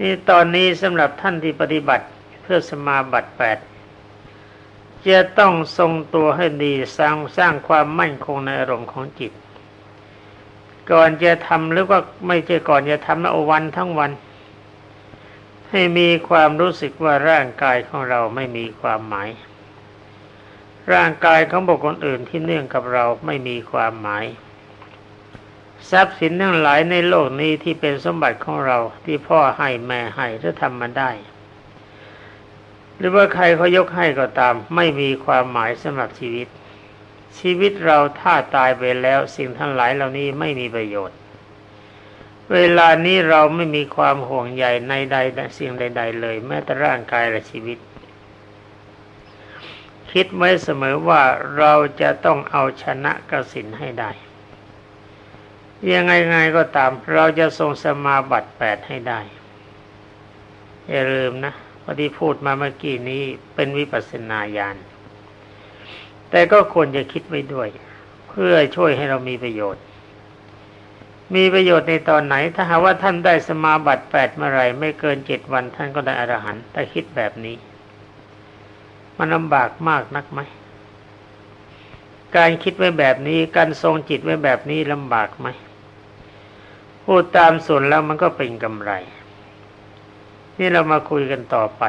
นี่ตอนนี้สำหรับท่านที่ปฏิบัติเพื่อสมาบัติแปดจะต้องทรงตัวให้ดีสร้างสร้างความมั่นคงในอารมณ์ของจิต ก่อนจะทำหรือว่าไม่ใช่ก่อนจะทำนะเอาวันทั้งวัน ให้มีความรู้สึกว่าร่างกายของเราไม่มีความหมาย ร่างกายของบุคคลอื่นที่เนื่องกับเราไม่มีความหมาย ทรัพย์สินทั้งหลายในโลกนี้ที่เป็นสมบัติของเราที่พ่อให้แม่ให้ถ้าทำมันได้ หรือว่าใครเขายกให้ก็ตาม ไม่มีความหมายสำหรับชีวิต ชีวิตเราถ้าตายไปแล้วสิ่งทั้งหลายเหล่านี้ไม่มีประโยชน์ เวลานี้เราไม่มีความห่วงใยในใดสิ่งใด ๆ เลย แม้แต่ร่างกายและชีวิต คิดไว้เสมอว่าเราจะต้องเอาชนะกสินให้ได้ ยังไงไงก็ตาม เราจะทรงสมาบัติแปดให้ได้ อย่าลืมนะพอที่พูดมาเมื่อกี้นี้เป็นวิปัสสนาญาณแต่ก็ควรจะคิดไว้ด้วย เพื่อช่วยให้เรามีประโยชน์ มีประโยชน์ในตอนไหน ถ้าหากว่าท่านได้สมาบัติแปดเมื่อไรไม่เกินเจ็ดวันท่านก็ได้อรหันต์ถ้าคิดแบบนี้ มันลำบากมากนักไหมการคิดไว้แบบนี้ การทรงจิตไว้แบบนี้ลำบากไหม พูดตามส่วนแล้วมันก็เป็นกำไร นี่เรามาคุยกันต่อไป